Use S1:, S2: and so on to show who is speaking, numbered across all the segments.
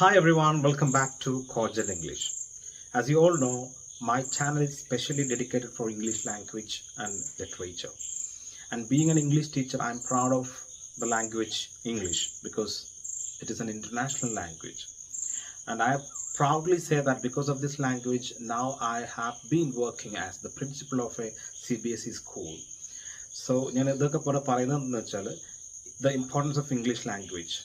S1: Hi everyone, welcome back to Cordial English. As you all know, my channel is specially dedicated for English language and literature. And being an English teacher, I'm proud of the language English because it is an international language. And I proudly say that because of this language, now I have been working as the principal of a CBSE school. So ഞാൻ ഇതൊക്കെ ഇവിടെ പറയുന്നതെന്ന് വെച്ചാൽ the importance of English language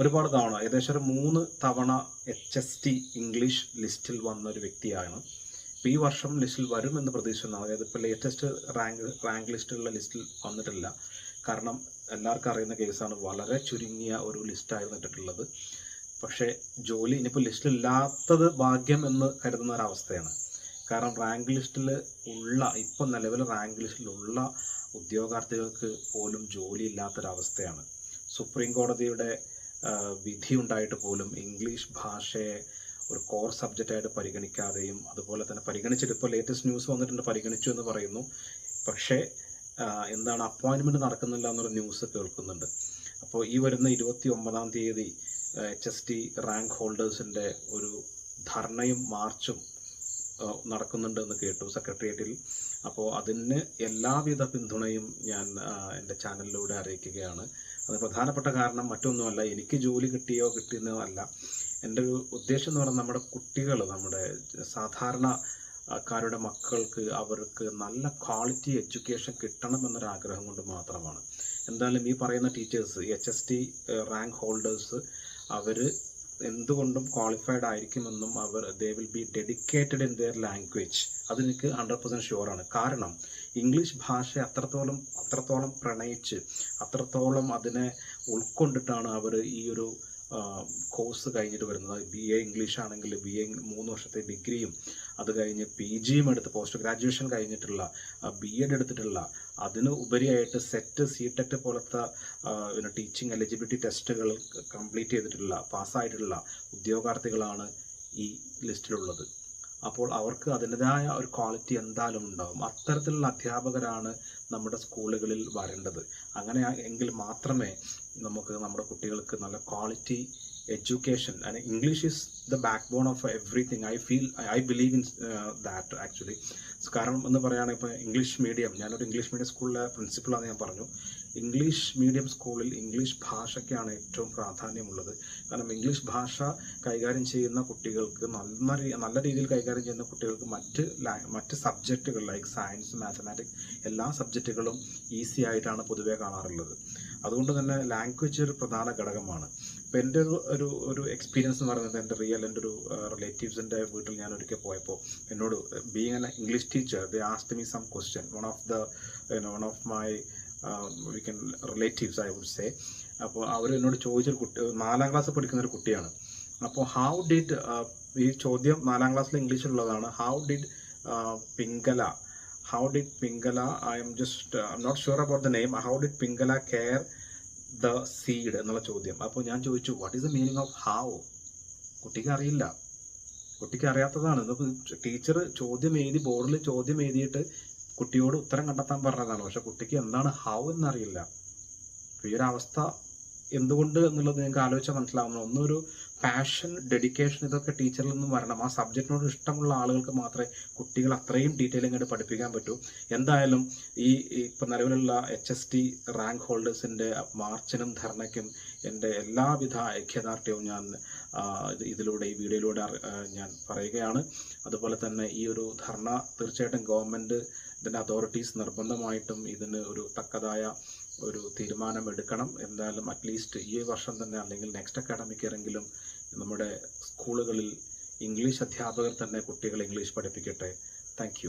S1: ഒരുപാട് തവണ ഏകദേശം ഒരു മൂന്ന് തവണ എച്ച് എസ് ടി ഇംഗ്ലീഷ് ലിസ്റ്റിൽ വന്ന ഒരു വ്യക്തിയാണ്. ഇപ്പോൾ ഈ വർഷം ലിസ്റ്റിൽ വരുമെന്ന് പ്രതീക്ഷിക്കുന്നതാണ് അതായത് ഇപ്പോൾ ലേറ്റസ്റ്റ് റാങ്ക് റാങ്ക് ലിസ്റ്റുള്ള ലിസ്റ്റിൽ വന്നിട്ടില്ല. കാരണം എല്ലാവർക്കും അറിയുന്ന കേസാണ് വളരെ ചുരുങ്ങിയ ഒരു ലിസ്റ്റായിരുന്നു ഇട്ടിട്ടുള്ളത്. പക്ഷേ ജോലി ഇനിയിപ്പോൾ ലിസ്റ്റിലില്ലാത്തത് ഭാഗ്യം എന്ന് കരുതുന്ന ഒരവസ്ഥയാണ് കാരണം റാങ്ക് ലിസ്റ്റിൽ ഉള്ള ഇപ്പം നിലവിൽ റാങ്ക് ലിസ്റ്റിലുള്ള ഉദ്യോഗാർത്ഥികൾക്ക് പോലും ജോലി ഇല്ലാത്തൊരവസ്ഥയാണ്. സുപ്രീം കോടതിയുടെ വിധി ഉണ്ടായിട്ട് പോലും ഇംഗ്ലീഷ് ഭാഷയെ ഒരു കോർ സബ്ജക്റ്റായിട്ട് പരിഗണിക്കാതെയും അതുപോലെ തന്നെ പരിഗണിച്ചിട്ട് ഇപ്പോൾ ലേറ്റസ്റ്റ് ന്യൂസ് വന്നിട്ടുണ്ട് പരിഗണിച്ചു എന്ന് പറയുന്നു. പക്ഷേ എന്താണ് അപ്പോയിൻമെന്റ് നടക്കുന്നില്ല എന്നൊരു ന്യൂസ് കേൾക്കുന്നുണ്ട്. അപ്പോൾ ഈ വരുന്ന ഇരുപത്തി ഒമ്പതാം തീയതി എച്ച് എസ് ടി റാങ്ക് ഹോൾഡേഴ്സിന്റെ ഒരു ധർണയും മാർച്ചും നടക്കുന്നുണ്ട് എന്ന് കേട്ടു സെക്രട്ടേറിയറ്റിൽ അപ്പോൾ അതിന് എല്ലാവിധ പിന്തുണയും ഞാൻ എന്റെ ചാനലിലൂടെ അറിയിക്കുകയാണ്. അത് പ്രധാനപ്പെട്ട കാരണം മറ്റൊന്നുമല്ല. എനിക്ക് ജോലി കിട്ടിയോ കിട്ടിയെന്നോ അല്ല. എന്റെ ഒരു ഉദ്ദേശം എന്ന് പറഞ്ഞാൽ നമ്മുടെ കുട്ടികൾ നമ്മുടെ സാധാരണ ക്കാരുടെ മക്കൾക്ക് അവർക്ക് നല്ല ക്വാളിറ്റി എഡ്യൂക്കേഷൻ കിട്ടണം എന്നൊരു ആഗ്രഹം കൊണ്ട് മാത്രമാണ്. എന്തായാലും ഈ പറയുന്ന teachers H S T rank holders അവർ എന്തുകൊണ്ടും ക്വാളിഫൈഡ് ആയിരിക്കുമെന്നും അവർ they will be dedicated in their language അതെനിക്ക് ഹൺഡ്രഡ് പെർസെന്റ് ഷുവറാണ് കാരണം ഇംഗ്ലീഷ് ഭാഷ അത്രത്തോളം അത്രത്തോളം പ്രണയിച്ച് അത്രത്തോളം അതിനെ ഉൾക്കൊണ്ടിട്ടാണ് അവർ ഈ ഒരു കോഴ്സ് കഴിഞ്ഞിട്ട് വരുന്നത്. ബി എ ഇംഗ്ലീഷ് ആണെങ്കിൽ ബി എ മൂന്ന് വർഷത്തെ ഡിഗ്രിയും അത് കഴിഞ്ഞ് പി ജിയും എടുത്ത് പോസ്റ്റ് ഗ്രാജുവേഷൻ കഴിഞ്ഞിട്ടുള്ള ബി എഡ് എടുത്തിട്ടുള്ള അതിന് ഉപരിയായിട്ട് സെറ്റ് സി ടെറ്റ് പോലത്തെ ടീച്ചിങ് എലിജിബിലിറ്റി ടെസ്റ്റുകൾ കംപ്ലീറ്റ് ചെയ്തിട്ടുള്ള പാസ്സായിട്ടുള്ള ഉദ്യോഗാർത്ഥികളാണ് ഈ ലിസ്റ്റിലുള്ളത്. അപ്പോൾ അവർക്ക് അതിന്റെതായ ഒരു ക്വാളിറ്റി എന്തായാലും ഉണ്ടാവും. അത്തരത്തിലുള്ള അധ്യാപകരാണ് നമ്മുടെ സ്കൂളുകളിൽ വരേണ്ടത്. അങ്ങനെ എങ്കിൽ മാത്രമേ നമുക്ക് നമ്മുടെ കുട്ടികൾക്ക് നല്ല quality education and English is the backbone of everything I feel I believe in that actually കാരണം എന്ന് പറയുകയാണെങ്കിൽ ഇപ്പോൾ ഇംഗ്ലീഷ് മീഡിയം ഞാനൊരു ഇംഗ്ലീഷ് മീഡിയം സ്കൂളിലെ പ്രിൻസിപ്പളാണെന്ന് ഞാൻ പറഞ്ഞു. ഇംഗ്ലീഷ് മീഡിയം സ്കൂളിൽ ഇംഗ്ലീഷ് ഭാഷയ്ക്കാണ് ഏറ്റവും പ്രാധാന്യമുള്ളത്. കാരണം ഇംഗ്ലീഷ് ഭാഷ കൈകാര്യം ചെയ്യുന്ന കുട്ടികൾക്ക് നല്ല നല്ല രീതിയിൽ കൈകാര്യം ചെയ്യുന്ന കുട്ടികൾക്ക് മറ്റ് മറ്റ് സബ്ജക്റ്റുകൾ ലൈക്ക് സയൻസ് മാത്തമാറ്റിക്സ് എല്ലാ സബ്ജക്റ്റുകളും ഈസി ആയിട്ടാണ് പൊതുവെ കാണാറുള്ളത്. അതുകൊണ്ട് തന്നെ ലാംഗ്വേജ് ഒരു പ്രധാന ഘടകമാണ്. ഇപ്പം എന്റെ ഒരു ഒരു ഒരു എക്സ്പീരിയൻസ് എന്ന് പറയുന്നത് എന്റെ റിയൽ എന്റെ ഒരു റിലേറ്റീവ്സിന്റെ വീട്ടിൽ ഞാൻ ഒരിക്കൽ പോയപ്പോൾ എന്നോട് being an English teacher they asked me some question one of the one of my we can relatives I would say അപ്പോൾ അവർ എന്നോട് ചോദിച്ചൊരു കുട്ടി നാലാം ക്ലാസ് പഠിക്കുന്ന ഒരു കുട്ടിയാണ്. അപ്പോൾ ഹൗ ഡിഡ് ഈ ചോദ്യം നാലാം ക്ലാസ്സിൽ ഇംഗ്ലീഷിലുള്ളതാണ് how did Pingala how did Pingala I'm just I'm not sure about the name how did Pingala care the seed എന്നുള്ള ചോദ്യം. അപ്പോൾ ഞാൻ ചോദിച്ചു what is the meaning of how കുട്ടിക്ക് അറിയില്ല. കുട്ടിക്ക് അറിയാത്തതാണ്. ഇതിപ്പോൾ ടീച്ചർ ചോദ്യം എഴുതി ബോർഡിൽ ചോദ്യം എഴുതിയിട്ട് കുട്ടിയോട് ഉത്തരം കണ്ടെത്താൻ പറഞ്ഞതാണ്. പക്ഷെ കുട്ടിക്ക് എന്താണ് ഹൗ എന്നറിയില്ല. ഈ ഒരു അവസ്ഥ എന്തുകൊണ്ട് എന്നുള്ളത് നിങ്ങൾക്ക് ആലോചിച്ചാൽ മനസ്സിലാവുന്നു ഒന്നൊരു പാഷൻ ഡെഡിക്കേഷൻ ഇതൊക്കെ ടീച്ചറിൽ നിന്നും വരണം. ആ സബ്ജക്റ്റിനോട് ഇഷ്ടമുള്ള ആളുകൾക്ക് മാത്രമേ കുട്ടികൾ അത്രയും ഡീറ്റെയിലിംഗ് ആയിട്ട് പഠിപ്പിക്കാൻ പറ്റൂ. എന്തായാലും ഈ ഇപ്പം നിലവിലുള്ള എച്ച് എസ് ടി റാങ്ക് ഹോൾഡേഴ്സിന്റെ മാർച്ചിനും ധർണയ്ക്കും എന്റെ എല്ലാവിധ ഐക്യദാർഢ്യവും ഞാൻ ഇതിലൂടെ ഈ വീഡിയോയിലൂടെ ഞാൻ പറയുകയാണ്. അതുപോലെ തന്നെ ഈ ഒരു ധർണ തീർച്ചയായിട്ടും ഗവൺമെന്റ് ഇതിന്റെ അതോറിറ്റീസ് നിർബന്ധമായിട്ടും ഇതിന് ഒരു തക്കതായ ഒരു തീരുമാനം എടുക്കണം എന്തായാലും അറ്റ്ലീസ്റ്റ് ഈ വർഷം തന്നെ അല്ലെങ്കിൽ നെക്സ്റ്റ് അക്കാഡമിക് ഇയറെങ്കിലും നമ്മുടെ സ്കൂളുകളിൽ ഇംഗ്ലീഷ് അധ്യാപകർ തന്നെ കുട്ടികളെ ഇംഗ്ലീഷ് പഠിപ്പിക്കട്ടെ. താങ്ക്